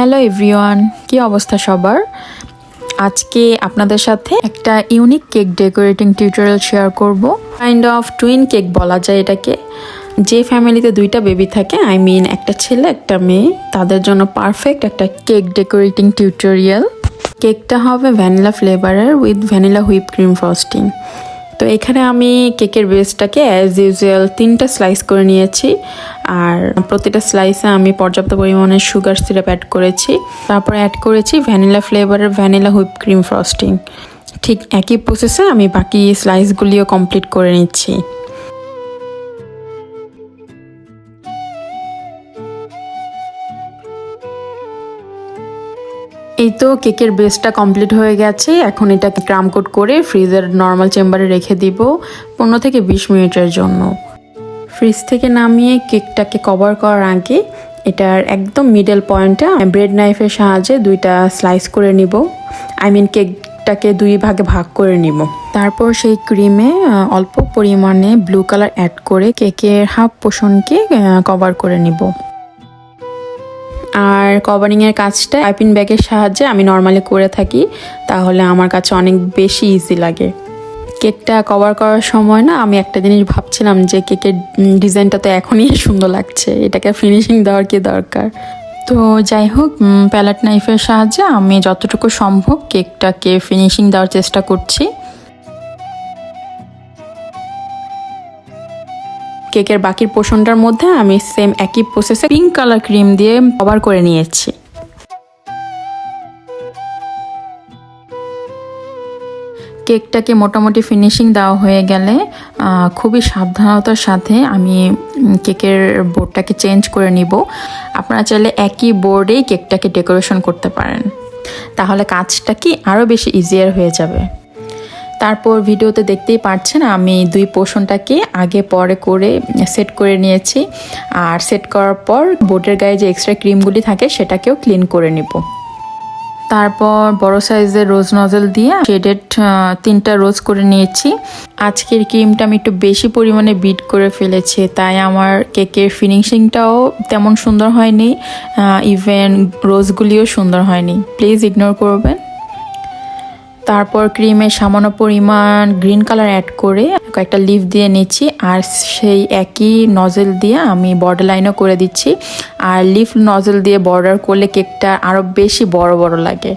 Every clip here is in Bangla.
হ্যালো এভরিওয়ান কি অবস্থা সবার? আজকে আপনাদের সাথে একটা unique cake decorating tutorial share করব। কাইন্ড অফ টুইন কেক বলা যায় এটাকে। যে ফ্যামিলিতে দুইটা বেবি থাকে আই মিন একটা ছেলে, একটা মেয়ে, তাদের জন্য পারফেক্ট একটা কেক ডেকোরেটিং টিউটোরিয়াল কেকটা হবে ভ্যানিলা ফ্লেভারের with vanilla whip cream frosting তো এখানে আমি কেকের বেসটাকে অ্যাজ ইউজুয়াল তিনটা স্লাইস করে নিয়েছি। আর প্রতিটা স্লাইসে আমি পর্যাপ্ত পরিমাণে সুগার সিরাপ অ্যাড করেছি। তারপরে অ্যাড করেছি ভ্যানিলা ফ্লেভারের ভ্যানিলা হুইপ ক্রিম ফ্রস্টিং ঠিক একই প্রসেসে আমি বাকি স্লাইসগুলিও কমপ্লিট করে নিচ্ছি। এই তো কেকের বেসটা কমপ্লিট হয়ে গেছে। এখন এটাকে ক্রাম কোট করে ফ্রিজের নর্মাল চেম্বারে রেখে দিব পনেরো থেকে বিশ মিনিটের জন্য। ফ্রিজ থেকে নামিয়ে কেকটাকে কভার করার আগে এটার একদম মিডল পয়েন্টে ব্রেড নাইফের সাহায্যে দুইটা স্লাইস করে নিব। আই মিন কেকটাকে দুই ভাগে ভাগ করে নিব। তারপর সেই ক্রিমে অল্প পরিমাণে ব্লু কালার অ্যাড করে কেকের হাফ পোষণকে কভার করে নিব। আর কভারিংয়ের কাজটা পাইপিং ব্যাগের সাহায্যে আমি নর্মালি করে থাকি, তাহলে আমার কাছে অনেক বেশি ইজি লাগে। কেকটা কভার করার সময় না, আমি একটা জিনিস ভাবছিলাম যে কেকের ডিজাইনটা তো এখনই সুন্দর লাগছে, এটাকে ফিনিশিং দেওয়ার কি দরকার? তো যাই হোক প্যালেট নাইফের সাহায্যে আমি যতটুকু সম্ভব কেকটাকে ফিনিশিং দেওয়ার চেষ্টা করছি। কেকের বাকির পোষণটার মধ্যে আমি সেম একই প্রসেসে পিঙ্ক কালার ক্রিম দিয়ে কভার করে নিয়েছি। কেকটাকে মোটামুটি ফিনিশিং দেওয়া হয়ে গেলে খুবই সাবধানতার সাথে আমি কেকের বোর্ডটাকে চেঞ্জ করে নিব। আপনারা চাইলে একই বোর্ডেই কেকটাকে ডেকোরেশন করতে পারেন। তাহলে কাজটা কি আরও বেশি ইজিয়ার হয়ে যাবে। তারপর ভিডিওতে দেখতেই পাচ্ছেন আমি দুই পোষণটাকে আগে পরে করে সেট করে নিয়েছি। আর সেট করার পর বোর্ডের গায়ে যে এক্সট্রা ক্রিমগুলি থাকে সেটাকেও ক্লিন করে নিব। তারপর বড় সাইজের রোজ নজল দিয়ে শেডেড তিনটা রোজ করে নিয়েছি। আজকের ক্রিমটা আমি একটু বেশি পরিমাণে বিট করে ফেলেছি, তাই আমার কেকের ফিনিশিংটাও তেমন সুন্দর হয়নি ইভেন রোজগুলিও সুন্দর হয়নি। প্লিজ ইগনোর করবেন। তারপর ক্রিমে সামান্য পরিমাণ গ্রিন কালার অ্যাড করে কয়েকটা লিফ দিয়ে নিচ্ছি আর সেই একই নজেল দিয়ে আমি বর্ডার লাইনও করে দিচ্ছি। আর লিফ নজেল দিয়ে বর্ডার করলে কেকটা আরও বেশি বড় বড় লাগে।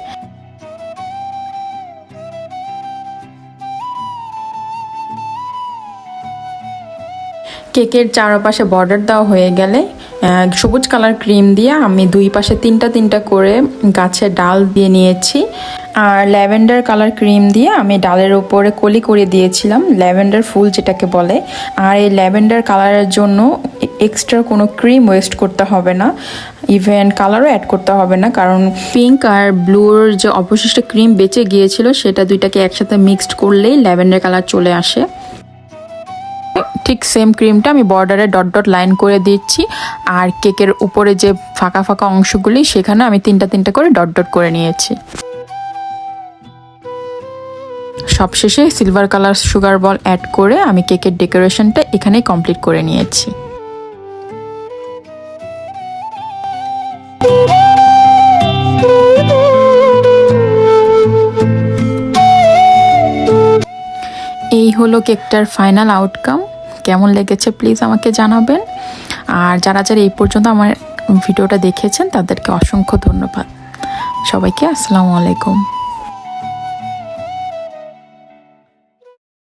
কেকের চারপাশে বর্ডার দেওয়া হয়ে গেলে সবুজ কালার ক্রিম দিয়ে আমি দুই পাশে তিনটা তিনটা করে গাছের ডাল দিয়ে নিয়েছি। আর ল্যাভেন্ডার কালার ক্রিম দিয়ে আমি ডালের উপরে কলি করে দিয়েছিলাম, ল্যাভেন্ডার ফুল যেটাকে বলে। আর এই ল্যাভেন্ডার কালারের জন্য এক্সট্রা কোনো ক্রিম ওয়েস্ট করতে হবে না, ইভেন কালারও অ্যাড করতে হবে না, কারণ পিঙ্ক আর ব্লুর যে অবশিষ্ট ক্রিম বেঁচে গিয়েছিল, সেটা দুইটাকে একসাথে মিক্সড করলেই ল্যাভেন্ডার কালার চলে আসে। ঠিক সেম ক্রিমটা আমি বর্ডারে ডট ডট লাইন করে দিচ্ছি। আর কেকের উপরে যে ফাঁকা ফাঁকা অংশগুলি, সেখানে আমি তিনটা তিনটা করে ডট ডট করে নিয়েছি। সবশেষে silver colour sugar ball add করে আমি কেকের ডেকোরেশনটা এখানেই কমপ্লিট করে নিয়েছি। এই হলো কেকটার ফাইনাল আউটকাম কেমন লেগেছে প্লিজ আমাকে জানাবেন। আর যারা যারা এই পর্যন্ত আমার ভিডিওটা দেখেছেন, তাদেরকে অসংখ্য ধন্যবাদ। সবাইকে আসসালামু আলাইকুম।